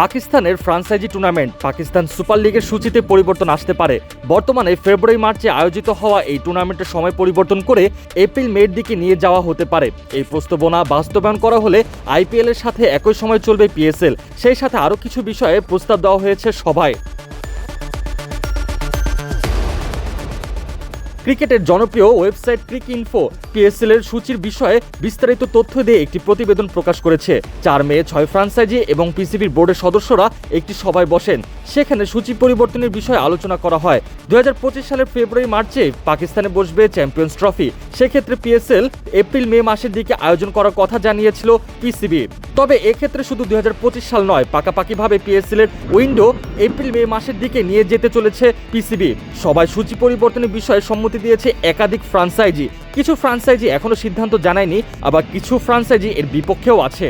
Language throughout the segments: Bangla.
পাকিস্তানের ফ্রান্সাইজি টুর্নামেন্ট পাকিস্তান সুপার লিগের সূচিতে পরিবর্তন আসতে পারে। বর্তমানে ফেব্রুয়ারি, মার্চে আয়োজিত হওয়া এই টুর্নামেন্টের সময় পরিবর্তন করে এপ্রিল, মের দিকে নিয়ে যাওয়া হতে পারে। এই প্রস্তাবনা বাস্তবায়ন করা হলে আইপিএলের সাথে একই সময় চলবে পিএসএল। সেই সাথে আরও কিছু বিষয়ে প্রস্তাব দেওয়া হয়েছে সভায়। ক্রিকেটের জনপ্রিয় ওয়েবসাইট ক্রিক ইনফো পিএসএল এর সূচির বিষয়ে বিস্তারিত তথ্য দিয়ে একটি প্রতিবেদন প্রকাশ করেছে। চার মেয়ে ছয় ফ্রান্সাইজি এবং পিসিবির বোর্ডের সদস্যরা একটি সভায় বসেন। সেখানে সূচি পরিবর্তনের বিষয়ে আলোচনা করা হয়। দুহাজার পঁচিশ সালের ফেব্রুয়ারি, মার্চে পাকিস্তানে বসবে চ্যাম্পিয়ন্স ট্রফি। সেক্ষেত্রে পিএসএল এপ্রিল, মে মাসের দিকে আয়োজন করার কথা জানিয়েছিল পিসিবি। তবে এক্ষেত্রে শুধু দুই সাল নয়, পাকাপাকিভাবে পিএসএল এর উইন্ডো এপ্রিল, মে মাসের দিকে নিয়ে যেতে চলেছে পিসিবি। সবাই সূচি পরিবর্তনের বিষয়ে সম্মতি দিয়েছে একাধিক ফ্রান্সাইজি কিছু ফ্রান্সাইজি এখনও সিদ্ধান্ত জানায়নি, আবার কিছু ফ্রান্সাইজি এর বিপক্ষেও আছে।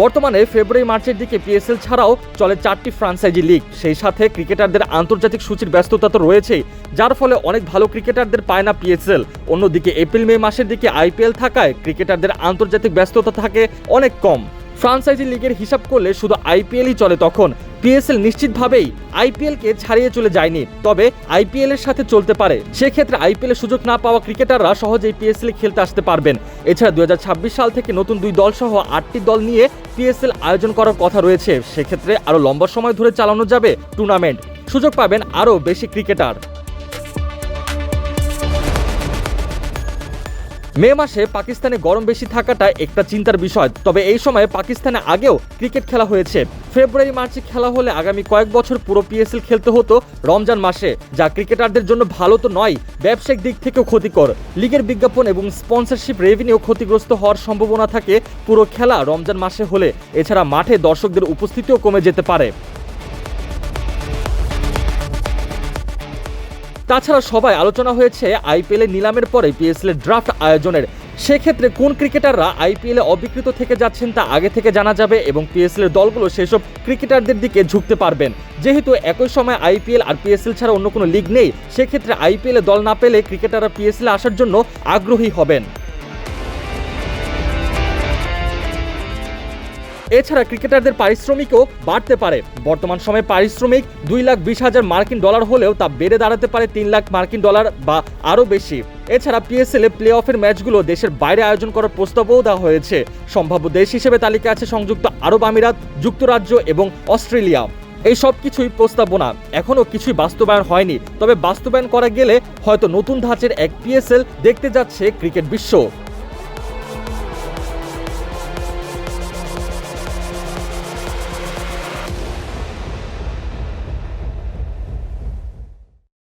বর্তমানে ফেব্রুয়ারি মার্চের দিকে পিএসএল ছাড়াও চলে চারটি ফ্রান্সাইজি লিগ। সেই সাথে ক্রিকেটারদের আন্তর্জাতিক সূচির ব্যস্ততা তো রয়েছেই, যার ফলে অনেক ভালো ক্রিকেটারদের পায় না পিএসএল। অন্যদিকে এপ্রিল মে মাসের দিকে আইপিএল থাকায় ক্রিকেটারদের আন্তর্জাতিক ব্যস্ততা থাকে অনেক কম। ফ্রান্সাইজি লিগের হিসাব করলে শুধু আইপিএলই চলে তখন। পিএসএল নিশ্চিতভাবেই আইপিএলকে ছাড়িয়ে চলে যায়নি, তবে আইপিএল এর সাথে চলতে পারে। সেক্ষেত্রে আইপিএল এর সুযোগ না পাওয়া ক্রিকেটাররা সহজেই পিএসএল খেলতে আসতে পারবেন। এছাড়া দুই হাজার ছাব্বিশ সাল থেকে নতুন দুই দল সহ আটটি দল নিয়ে পিএসএল আয়োজন করার কথা রয়েছে। সেক্ষেত্রে আরও লম্বা সময় ধরে চালানো যাবে টুর্নামেন্ট। সুযোগ পাবেন আরও বেশি ক্রিকেটার। মে মাসে পাকিস্তানে গরম বেশি থাকাটা একটা চিন্তার বিষয়। তবে এই সময়ে পাকিস্তানে আগেও ক্রিকেট খেলা হয়েছে। ফেব্রুয়ারি, মার্চে খেলা হলে আগামী কয়েক বছর পুরো পিএসএল খেলতে হতো রমজান মাসে, যা ক্রিকেটারদের জন্য ভালো তো নয়, ব্যবসায়িক দিক থেকেও ক্ষতিকর। লিগের বিজ্ঞাপন এবং স্পন্সরশিপ রেভিনিউ ক্ষতিগ্রস্ত হওয়ার সম্ভাবনা থাকে পুরো খেলা রমজান মাসে হলে। এছাড়া মাঠে দর্শকদের উপস্থিতিও কমে যেতে পারে। তাছাড়া সবাই আলোচনা হয়েছে আইপিএল এর নিলামের পরে পিএসএল এর ড্রাফট আয়োজনের। সেক্ষেত্রে কোন ক্রিকেটাররা আইপিএলে অবিকৃত থেকে যাচ্ছেন তা আগে থেকে জানা যাবে এবং পিএসএল এর দলগুলো সেসব ক্রিকেটারদের দিকে ঝুঁকতে পারবেন। যেহেতু একই সময় আইপিএল আর পিএসএল ছাড়া অন্য কোনো লিগ নেই, সেক্ষেত্রে আইপিএলে দল না পেলে ক্রিকেটাররা পিএসএল আসার জন্য আগ্রহী হবেন। এছাড়া ক্রিকেটারদের পারিশ্রমিকও বাড়তে পারে। বর্তমান সময়ে পারিশ্রমিক দুই লাখ বিশ হাজার মার্কিন ডলার হলেও তা বেড়ে দাঁড়াতে পারে তিন লাখ মার্কিন ডলার বা আরও বেশি। এছাড়া পিএসএল প্লে অফের ম্যাচগুলো দেশের বাইরে আয়োজন করার প্রস্তাবও দেওয়া হয়েছে। সম্ভাব্য দেশ হিসেবে তালিকা আছে সংযুক্ত আরব আমিরাত, যুক্তরাজ্য এবং অস্ট্রেলিয়া। এই সব কিছুই প্রস্তাবনা। এখনও কিছুই বাস্তবায়ন হয়নি। তবে বাস্তবায়ন করা গেলে হয়তো নতুন ধাঁচের এক পিএসএল দেখতে যাচ্ছে ক্রিকেট বিশ্ব।